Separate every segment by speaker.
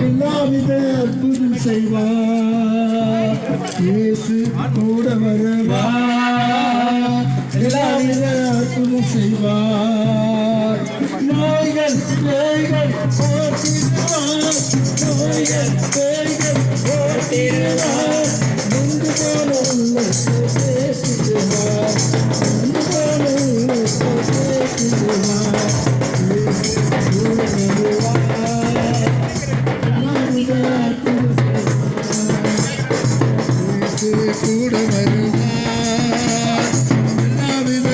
Speaker 1: எல்லாவித அற்புதம் செய்வார் இயேசு கூட வருவார் எல்லாவித அற்புதம் செய்வார் நோய்கள் நோய்கள் ஓட்டிடுவார் நோய்கள் நோய்கள் ஓட்டிடுவார் கூட வருவார் எல்லாவித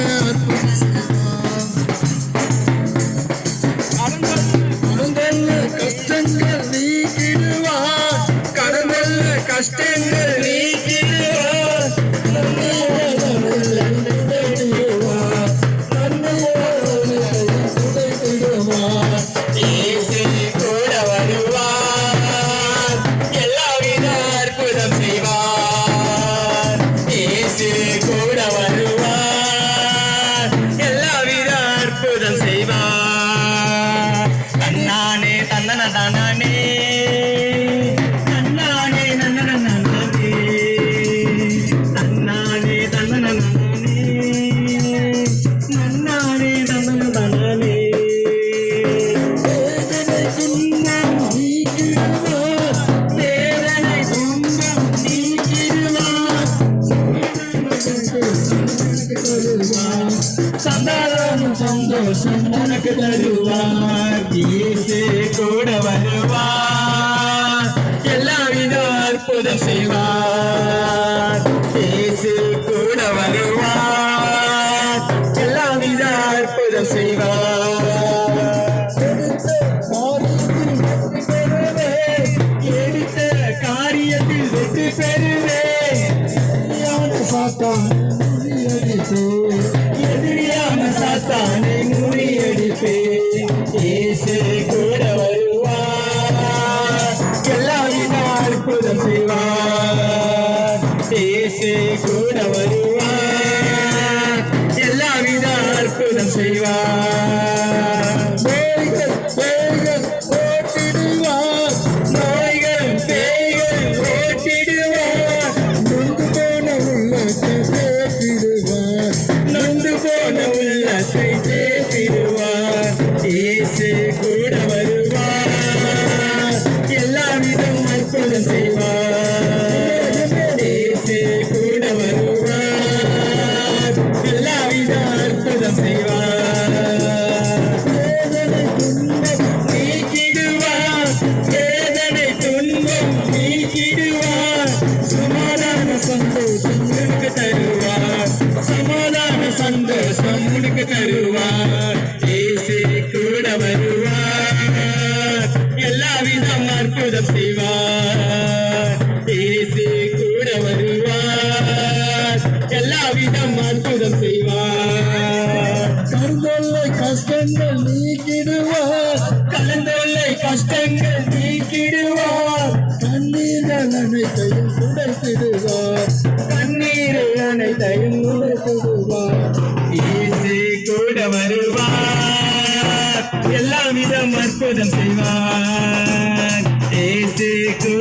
Speaker 1: அற்புதம் கஷ்டங்கள் நீக்கிடுவார். கடந்தல்ல கஷ்டங்கள்
Speaker 2: சந்தோஷம் உனக்கு தருவார். இயேசு கூட வருவார். எல்லாவித அற்புதம் செய்வார் இயேசு கூட வருவார். எல்லாவித அற்புதம் செய்வார். இயேசு கூட வருவார். எல்லாவித அற்புதம் செய்வார். அற்புதம் செய்வார். இயேசு கூட வருவார். எல்லா அற்புதம் செய்வார்.
Speaker 1: கருந்தொல்லை கஷ்டங்கள் நீக்கிடுவார்.
Speaker 2: கலந்தொல்லை கஷ்டங்கள் நீக்கிடுவார்.
Speaker 1: கண்ணீர்கள் அனைத்தையும் துடைத்திடுவார்
Speaker 2: அனைத்தையும் கூட வருவார். எல்லா விதம் அற்புதம் செய்வார். take